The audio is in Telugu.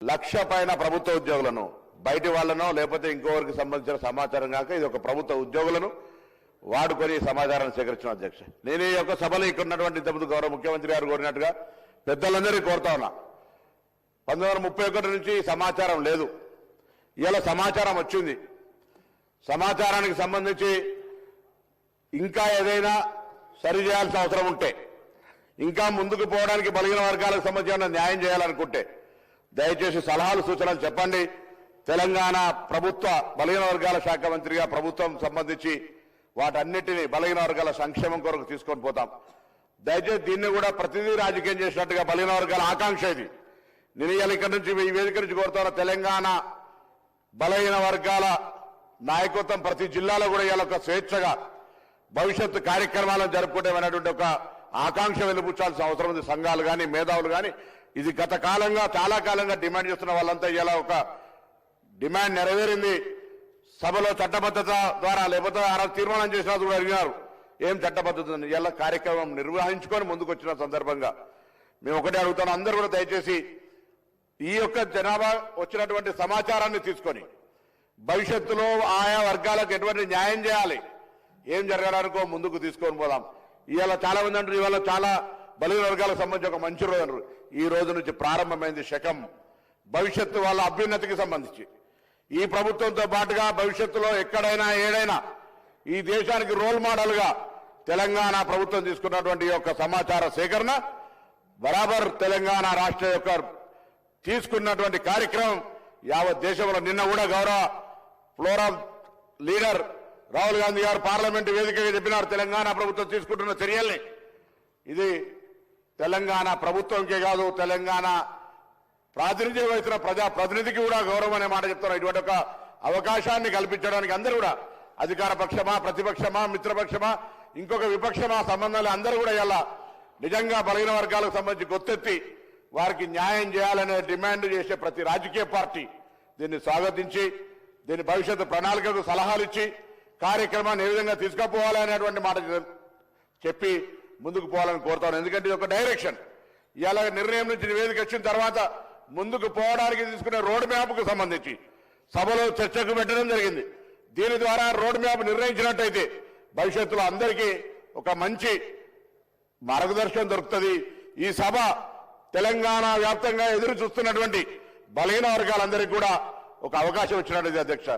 లక్ష పైన ప్రభుత్వ ఉద్యోగులను బయటి వాళ్ళనో లేకపోతే ఇంకోవరికి సంబంధించిన సమాచారం కాక ఇది ఒక ప్రభుత్వ ఉద్యోగులను వాడుకొని సమాచారాన్ని సేకరించిన అధ్యక్ష. నేను ఈ యొక్క సభలో ఇక్కడ ఉన్నటువంటి ఇంతకుముందు గౌరవ ముఖ్యమంత్రి గారు కోరినట్టుగా పెద్దలందరికీ కోరుతా ఉన్నా. పంతొమ్మిది వందల ముప్పై ఒకటి నుంచి సమాచారం లేదు. ఇలా సమాచారం వచ్చింది. సమాచారానికి సంబంధించి ఇంకా ఏదైనా సరి చేయాల్సిన అవసరం ఉంటే ఇంకా ముందుకు పోవడానికి బలిగిన వర్గాలకు సంబంధించిన న్యాయం చేయాలనుకుంటే దయచేసి సలహాలు సూచనలు చెప్పండి. తెలంగాణ ప్రభుత్వ బలహీన వర్గాల శాఖ మంత్రిగా ప్రభుత్వం సంబంధించి వాటన్నిటినీ బలహీన వర్గాల సంక్షేమం కొరకు తీసుకొని పోతాం. దయచేసి దీన్ని కూడా ప్రతిదీ రాజకీయం చేసినట్టుగా బలహీన వర్గాల ఆకాంక్ష ఇది. నేను ఇక్కడి నుంచి ఈ వేదిక నుంచి కోరుతున్న తెలంగాణ బలహీన వర్గాల నాయకత్వం ప్రతి జిల్లాలో కూడా ఇవాళ ఒక స్వేచ్ఛగా భవిష్యత్తు కార్యక్రమాలను జరుపుకుంటామనేటువంటి ఒక ఆకాంక్ష వెలుపుచ్చాల్సిన అవసరం ఉంది. సంఘాలు కానీ మేధావులు కానీ ఇది గత కాలంగా చాలా కాలంగా డిమాండ్ చేస్తున్న వాళ్ళంతా ఇలా ఒక డిమాండ్ నెరవేరింది. సభలో చట్టబద్ధత ద్వారా లేకపోతే ఆ తీర్మానం చేసినా కూడా అడిగినారు. ఏం చట్టబద్ధత ఇలా కార్యక్రమం నిర్వహించుకొని ముందుకు వచ్చిన సందర్భంగా మేము ఒకటే అడుగుతాను. అందరూ కూడా దయచేసి ఈ యొక్క జనాభా వచ్చినటువంటి సమాచారాన్ని తీసుకొని భవిష్యత్తులో ఆయా వర్గాలకు ఎటువంటి న్యాయం చేయాలి ఏం జరగడానికో ముందుకు తీసుకొని పోదాం. ఇవాళ చాలా మంది అంటారు ఇవాళ చాలా బలిన వర్గాలకు సంబంధించి ఒక మంచి రోజు అంటారు ఈ రోజు నుంచి ప్రారంభమైంది శకం. భవిష్యత్తు వాళ్ళ అభ్యున్నతికి సంబంధించి. ఈ ప్రభుత్వంతో పాటుగా భవిష్యత్తులో ఎక్కడైనా ఏడైనా ఈ దేశానికి రోల్ మోడల్గా తెలంగాణ ప్రభుత్వం తీసుకున్నటువంటి యొక్క సమాచార సేకరణ బరాబర్ తెలంగాణ రాష్ట్ర యొక్క తీసుకున్నటువంటి కార్యక్రమం యావత్ దేశంలో నిన్న కూడా గౌరవ ఫ్లోరల్ లీడర్ రాహుల్ గాంధీ గారు పార్లమెంటు వేదికగా చెప్పినారు తెలంగాణ ప్రభుత్వం తీసుకుంటున్న చర్యల్ని. ఇది తెలంగాణ ప్రభుత్వంకే కాదు తెలంగాణ ప్రాతినిధ్యం వహిస్తున్న ప్రజా ప్రతినిధికి కూడా గౌరవం అనే మాట చెప్తున్నారు. ఇటువంటి ఒక అవకాశాన్ని కల్పించడానికి అందరూ కూడా అధికార పక్షమా ప్రతిపక్షమా మిత్రపక్షమా ఇంకొక విపక్షమా సంబంధాలు అందరూ కూడా ఇలా నిజంగా బలహీన వర్గాలకు సంబంధించి గొత్తెత్తి వారికి న్యాయం చేయాలనే డిమాండ్ చేసే ప్రతి రాజకీయ పార్టీ దీన్ని స్వాగతించి దీని భవిష్యత్తు ప్రణాళికకు సలహాలు ఇచ్చి కార్యక్రమాన్ని ఏ విధంగా తీసుకుపోవాలనేటువంటి మాట చెప్పి ముందుకు పోవాలని కోరుతాను. ఎందుకంటే ఇది ఒక డైరెక్షన్. ఇలాగ నిర్ణయం నుంచి నివేదిక వచ్చిన తర్వాత ముందుకు పోవడానికి తీసుకునే రోడ్ మ్యాప్కు సంబంధించి సభలో చర్చకు పెట్టడం జరిగింది. దీని ద్వారా రోడ్ మ్యాప్ నిర్ణయించినట్టయితే భవిష్యత్తులో అందరికీ ఒక మంచి మార్గదర్శనం దొరుకుతుంది. ఈ సభ తెలంగాణ వ్యాప్తంగా ఎదురు చూస్తున్నటువంటి బలహీన వర్గాలందరికీ కూడా ఒక అవకాశం ఇచ్చినట్టు అధ్యక్ష